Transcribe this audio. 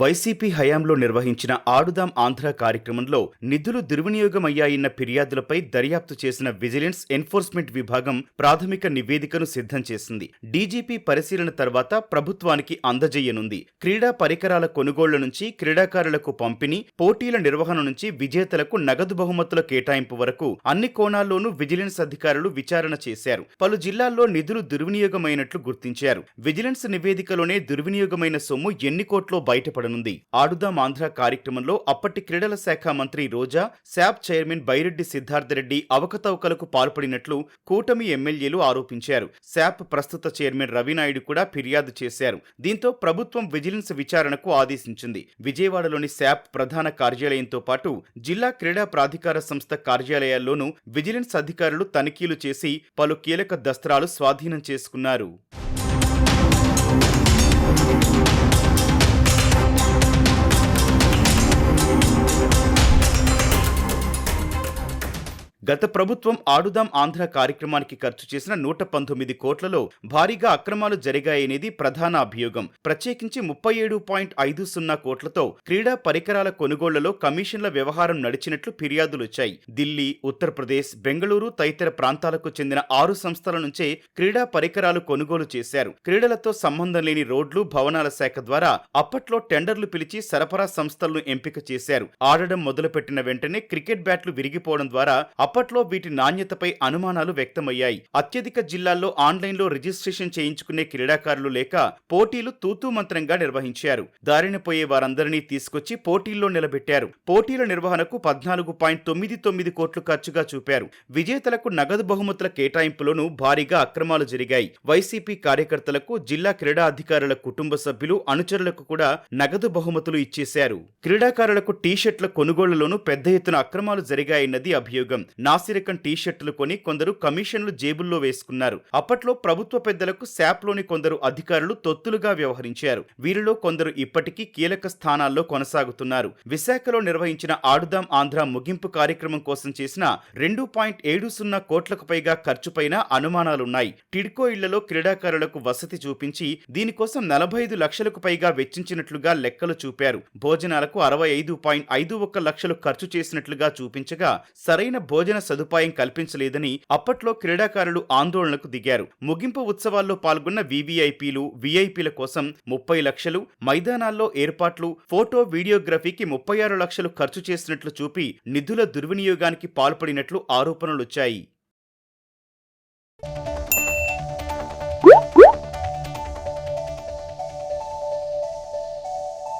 YCP హయాంలో నిర్వహించిన ఆడుదాం ఆంధ్ర కార్యక్రమంలో నిధులు దుర్వినియోగమయ్యాయన్న ఫిర్యాదులపై దర్యాప్తు చేసిన విజిలెన్స్ ఎన్ఫోర్స్మెంట్ విభాగం ప్రాథమిక నివేదికను సిద్ధం చేసింది. డీజీపీ పరిశీలన తర్వాత ప్రభుత్వానికి అందజేయనుంది. క్రీడా పరికరాల కొనుగోళ్ళ నుంచి క్రీడాకారులకు పంపిణీ పోటీల నిర్వహణ నుంచి విజేతలకు నగదు బహుమతుల కేటాయింపు వరకు అన్ని కోణాల్లోనూ విజిలెన్స్ అధికారులు విచారణ చేశారు. పలు జిల్లాల్లో నిధులు దుర్వినియోగమైనట్లు గుర్తించారు. విజిలెన్స్ నివేదికలోనే దుర్వినియోగమైన సొమ్ము ఎన్ని కోట్లో ఏర్పడనుంది ఆడుదాం ఆంధ్ర కార్యక్రమంలో అప్పటి క్రీడల శాఖ మంత్రి రోజా శాప్ చైర్మన్ బైరెడ్డి సిద్ధార్థరెడ్డి అవకతవకలకు పాల్పడినట్లు కూటమి ఎమ్మెల్యేలు ఆరోపించారు. శాప్ ప్రస్తుత చైర్మన్ రవినాయుడు కూడా ఫిర్యాదు చేశారు. దీంతో ప్రభుత్వం విజిలెన్స్ విచారణకు ఆదేశించింది. విజయవాడలోని శాప్ ప్రధాన కార్యాలయంతో పాటు జిల్లా క్రీడా ప్రాధికార సంస్థ కార్యాలయాల్లోనూ విజిలెన్స్ అధికారులు తనిఖీలు చేసి పలు కీలక దస్త్రాలు స్వాధీనం చేసుకున్నారు. గత ప్రభుత్వం ఆడుదాం ఆంధ్ర కార్యక్రమానికి ఖర్చు చేసిన నూట పంతొమ్మిది కోట్లలో భారీగా అక్రమాలు జరిగాయనేది ప్రధాన అభియోగం. ప్రత్యేకించి ముప్పై ఏడు పాయింట్ ఐదు సున్నా కోట్లతో క్రీడా పరికరాల కొనుగోళ్ళలో కమిషన్ల వ్యవహారం నడిచినట్లు ఫిర్యాదులొచ్చాయి. ఢిల్లీ ఉత్తరప్రదేశ్ బెంగళూరు తదితర ప్రాంతాలకు చెందిన ఆరు సంస్థల నుంచే క్రీడా పరికరాలు కొనుగోలు చేశారు. క్రీడలతో సంబంధం లేని రోడ్లు భవనాల శాఖ ద్వారా అప్పట్లో టెండర్లు పిలిచి సరఫరా సంస్థలను ఎంపిక చేశారు. ఆడడం మొదలుపెట్టిన వెంటనే క్రికెట్ బ్యాట్లు విరిగిపోవడం ద్వారా అప్పట్లో వీటి నాణ్యతపై అనుమానాలు వ్యక్తమయ్యాయి. అత్యధిక జిల్లాల్లో ఆన్లైన్లో రిజిస్ట్రేషన్ చేయించుకునే క్రీడాకారులు లేక పోటీలు తూతూ మంత్రంగా నిర్వహించారు. దారిన పోయే వారందరినీ తీసుకొచ్చి పోటీల్లో నిలబెట్టారు. పోటీల నిర్వహణకు పద్నాలుగు పాయింట్ తొమ్మిది తొమ్మిది కోట్లు ఖర్చుగా చూపారు. విజేతలకు నగదు బహుమతుల కేటాయింపులోనూ భారీగా అక్రమాలు జరిగాయి. వైసీపీ కార్యకర్తలకు జిల్లా క్రీడా అధికారుల కుటుంబ సభ్యులు అనుచరులకు కూడా నగదు బహుమతులు ఇచ్చేశారు. క్రీడాకారులకు టీషర్ట్ల కొనుగోళ్ళలోనూ పెద్ద ఎత్తున అక్రమాలు జరిగాయన్నది అభియోగం. నాసిరకం టీషర్టులు కొని కొందరు కమిషన్లు జేబుల్లో వేసుకున్నారు. అప్పట్లో ప్రభుత్వ పెద్దలకు శాప్లోని కొందరు అధికారులు తొత్తులుగా వ్యవహరించారు. వీరిలో కొందరు ఇప్పటికీ కీలక స్థానాల్లో కొనసాగుతున్నారు. విశాఖలో నిర్వహించిన ఆడుదాం ఆంధ్ర ముగింపు కార్యక్రమం కోసం చేసిన రెండు పాయింట్ ఏడు సున్నా కోట్లకు పైగా ఖర్చుపైన అనుమానాలున్నాయి. టిడ్కో ఇళ్ళలో క్రీడాకారులకు వసతి చూపించి దీనికోసం నలభై ఐదు లక్షలకు పైగా వెచ్చించినట్లుగా లెక్కలు చూపారు. భోజనాలకు అరవై ఐదు పాయింట్ ఐదు ఒక్క లక్షలు ఖర్చు చేసినట్లుగా చూపించగా సరైన భోజన సదుపాయం కల్పించలేదని అప్పట్లో క్రీడాకారులు ఆందోళనకు దిగారు. ముగింపు ఉత్సవాల్లో పాల్గొన్న వివిఐపీలు విఐపీల కోసం ముప్పై లక్షలు మైదానాల్లో ఏర్పాట్లు ఫోటో వీడియోగ్రఫీకి ముప్పై ఆరు లక్షలు ఖర్చు చేసినట్లు చూపి నిధుల దుర్వినియోగానికి పాల్పడినట్లు ఆరోపణలొచ్చాయి.